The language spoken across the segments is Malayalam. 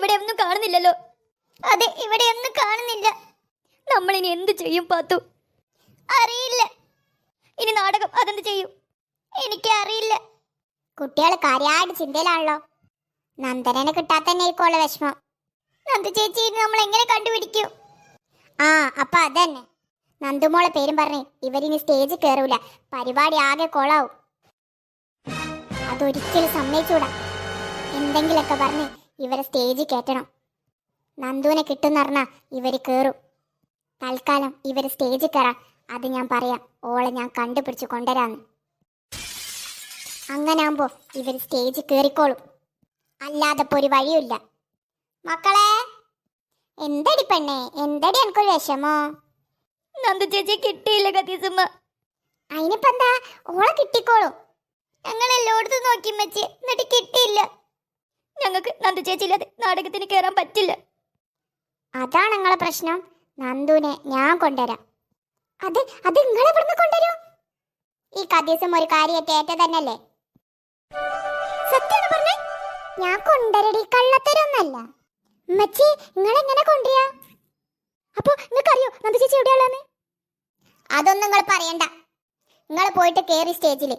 ഇവിടെ ഒന്നും കാണുന്നില്ലല്ലോ. അതെ ഇവിടെ ഒന്നും കാണുന്നില്ല. നമ്മൾ ഇനി എന്ത് ചെയ്യും പാത്തു? അറിയില്ല. ഇനി നാടകം അതെന്ത് ചെയ്യും? എനിക്ക് അറിയില്ല. കുട്ടികൾ കാര്യമായിട്ട് ചിന്തയിലാണല്ലോ. നന്ദനനെ കിട്ടാത്ത തന്നെ ആയിരിക്കുമല്ലോ വിഷമം. നന്ദ ചേച്ചി നമ്മൾ എങ്ങനെ കണ്ടുപിടിക്കും? ആ അപ്പൊ അതന്നെ. നന്ദുമോളെ പേരും പറഞ്ഞേ ഇവരിനി സ്റ്റേജിൽ കയറൂല പരിപാടി ആകെ കൊളാവും. അതൊരിക്കലും സമ്മതിച്ചൂടാ. എന്തെങ്കിലൊക്കെ പറഞ്ഞ് ഇവരെ സ്റ്റേജിൽ കയറ്റണം നന്ദുവിനെ കിട്ടുന്ന പറഞ്ഞാൽ ഇവർ കേറും. തൽക്കാലം ഇവർ സ്റ്റേജിൽ കയറാം അത് ഞാൻ പറയാം. ഓളെ ഞാൻ കണ്ടുപിടിച്ച് കൊണ്ടുവരാന്ന്. അങ്ങനാകുമ്പോൾ ഇവർ സ്റ്റേജിൽ കയറിക്കോളും അല്ലാതെ ഒരു വഴിയുമില്ല. മക്കളെ എന്തടി പെണ്ണേ? എന്തടി എനിക്കൊരു വിഷമോ? നന്ദു ചേച്ചി കിട്ടിയില്ല കതീസമ്മ അതിനിപ്പെന്താ? ഓളെ കിട്ടിക്കോളും. ഞങ്ങൾ എല്ലായിടത്തും നോക്കി വെച്ച് എന്നിട്ട് കിട്ടിയില്ല. ഞങ്ങൾക്ക് നന്ദു ചേച്ചി ഇല്ലാതെ നാടകത്തിന് കയറാൻ പറ്റില്ല. അതാണ് നിങ്ങളെ പ്രശ്നം. നന്ദുവിനെ ഞാൻ കൊണ്ടുവരാം. അത് അത് നിങ്ങൾ ഇവിടുന്ന് കൊണ്ടുവരൂ. ഈ കഥയസം ഒരു കാര്യമായിട്ട് ഏറ്റ തന്നെയല്ലേ സത്യാണ് പറഞ്ഞേ ഞാൻ കൊണ്ടുവരടി കള്ളത്തരൊന്നല്ല. മച്ചി നിങ്ങൾ എങ്ങനെ കൊണ്ടുവരാ? അപ്പോ നിങ്ങൾക്കറിയോ നന്ദു ചേച്ചി എവിടെയാണ് അതൊന്നും നിങ്ങൾ പറയണ്ട. നിങ്ങൾ പോയിട്ട് കേറി സ്റ്റേജിൽ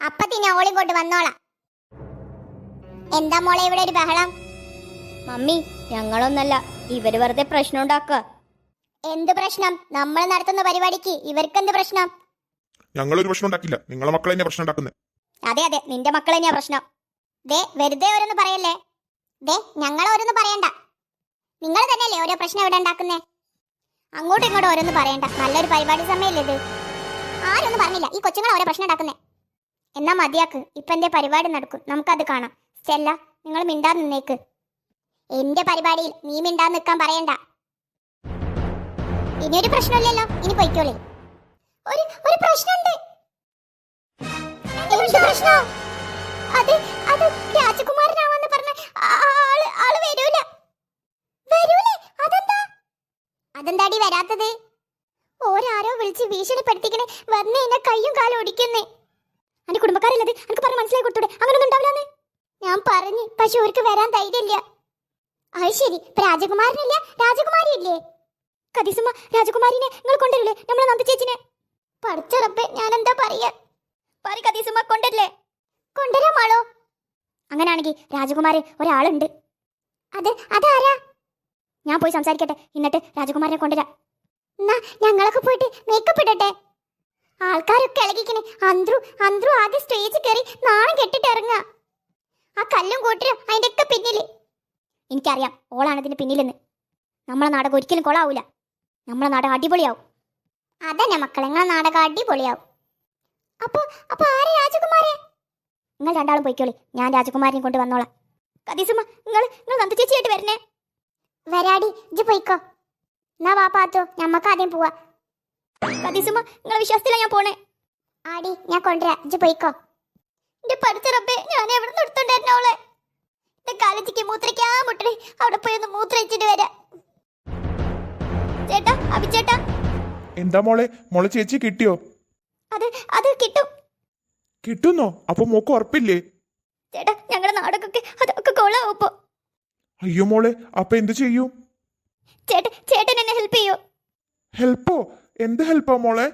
അപ്പത്തിന് ഓളിങ്ങോട്ട് വന്നോളാം. എന്താ മോളെ ഇവിടെ ഒരു ബഹളം? മമ്മി ഞങ്ങളൊന്നല്ല. ഇവർ വെറുതെ പ്രശ്നം ഉണ്ടാക്കുക. എന്ത് പ്രശ്നം? നമ്മൾ നടത്തുന്ന പരിപാടിക്ക് ഇവർക്ക് എന്ത് പ്രശ്നം? ഞങ്ങളൊരു പ്രശ്നം ഉണ്ടാക്കില്ല. നിങ്ങളെ മക്കൾ തന്നെ പ്രശ്നം ഉണ്ടാക്കുന്നത്. അതെ അതെ. നിന്റെ മക്കൾ തന്നെയാ പ്രശ്നം. ദേ വെറുതെ ഓരോന്ന് പറയല്ലേ? ദേ ഞങ്ങൾ ഓരോന്ന് പറയണ്ട. നിങ്ങൾ തന്നെയല്ലേ ഓരോ പ്രശ്നം ഇവിടെ ഉണ്ടാക്കുന്നേ? അങ്ങോട്ടും ഇങ്ങോട്ടും ഓരോന്ന് പറയണ്ട. നല്ലൊരു പരിപാടി സമയമല്ലേ ഇത്? ആരൊന്നും പറഞ്ഞില്ല. ഈ കൊച്ചുങ്ങൾ ഓരോ പ്രശ്നം ഉണ്ടാക്കുന്നേ. എന്നാ മതിയാക്ക്. ഇപ്പൊ എന്റെ പരിപാടി നടക്കും. നമുക്കത് കാണാം. സ്റ്റെല്ല നിങ്ങൾ മിണ്ടാ നിന്നേക്ക്. എന്റെ പരിപാടിയിൽ നീ മിണ്ടാ നിൽക്കാൻ പറയണ്ട. ഇനിയൊരു പ്രശ്നമില്ലല്ലോ ഇനി പൊയ്ക്കോളി. ഒരു ഒരു പ്രശ്നമുണ്ട്. അത് അത് രാജകുമാരനാവാന്ന് പറഞ്ഞ ആൾ ആൾ വരൂല. വരൂലേ? അതെന്താ? അതെന്താടി വരാത്തത്? ഓരാരോ വിളിച്ച് ഭീഷണിപ്പെടുത്തിക്കണേ വന്ന് എന്നെ കയ്യും കാലും ഒടിക്കുന്നേ. എന്റെ കുടുംബക്കാരല്ലത് എനിക്ക് പറഞ്ഞ് മനസ്സിലായി കൊടുത്തൂടെ? അങ്ങനൊന്നും ഉണ്ടാവില്ലെന്ന്. ഞാൻ പറഞ്ഞു പക്ഷെ അവർക്ക് വരാൻ ധൈര്യമില്ല. അത് ശരി. രാജകുമാരനില്ല രാജകുമാരി ഇല്ലേ കതിസുമ രാജകുമാരിനെ നിങ്ങൾ കൊണ്ടുവരില്ലേ? നമ്മളെ നന്ദ ചേച്ചിനെ. പഠിച്ചറപ്പേ ഞാൻ എന്താ പറയാ പറ കതിസുമ കൊണ്ടല്ലേ കൊണ്ടുവരാം മാളോ. അങ്ങനാണെങ്കിൽ രാജകുമാരൻ ഒരാളുണ്ട്. അത് അതാരാ? ഞാൻ പോയി സംസാരിക്കട്ടെ. എന്നിട്ട് രാജകുമാരനെ കൊണ്ടുവരാം. എന്നാ ഞങ്ങളൊക്കെ പോയിട്ട് മേക്കപ്പ് ഇടട്ടെ. ആൾക്കാരൊക്കെ ഇളകിക്കണേ അന്ത്രു അന്ത്രു ആകെ സ്റ്റേജിൽ കയറി എനിക്കറിയാം. ഓളാണ് ഇതിന് പിന്നിലെന്ന്. നമ്മളെ നാടകം ഒരിക്കലും കൊളാവൂല നമ്മളെ നാടകം അടിപൊളിയാവും. അതന്നെ മക്കളെ നിങ്ങളെ നാടകം അടിപൊളിയാവും. അപ്പൊ അപ്പൊ ആരെ രാജകുമാരൻ? നിങ്ങൾ രണ്ടാളും പോയിക്കോളി. ഞാൻ രാജകുമാരനെ കൊണ്ട് വന്നോളാം. കതീസമ്മ നിങ്ങൾ നിങ്ങൾ നന്ദ ചേച്ചിയായിട്ട് വരണേ. വരാടി ഇജ്ജ് പോയിക്കോ. എന്നാ വാ പാത്തോ ഞമ്മക്ക് ആദ്യം പോവാ. കതീസമ്മ നിങ്ങളെ വിശ്വാസത്തില ഞാൻ പോണേ. ആടി ഞാൻ കൊണ്ടുവരാ. ഇജ്ജ് പോയിക്കോ. എന്റെ പഠിച്ചറപ്പേ ഞാൻ എവിടെ നിന്ന് എടുത്തോണ്ടായിരുന്നോളെ കാലത്തേക്ക് മൂത്രയ്ക്കാ മുട്ടണേ. അവിടെ പോയി ഒന്ന് മൂത്രയിച്ചിട്ട് വരാം. ചേട്ടാ അഭിച്ചേട്ടാ എന്താ മോളെ? മോളെ ചേച്ചി കിട്ടിയോ? അത് അത് കിട്ടും. കിട്ടുന്നോ? അപ്പൊ മോക്ക് ഉറപ്പില്ലേ? ചേട്ടാ ഞങ്ങളുടെ നാടൊക്കെ അതൊക്കെ കൊള്ളാവും ഇപ്പൊ അയ്യോ മോളെ അപ്പൊ എന്ത് ചെയ്യും? ചേട്ടൻ ചേട്ടൻ എന്നെ ഹെൽപ്പ് ചെയ്യോ? ഹെൽപ്പോ എന്ത് ഹെൽപ്പോ മോളെ?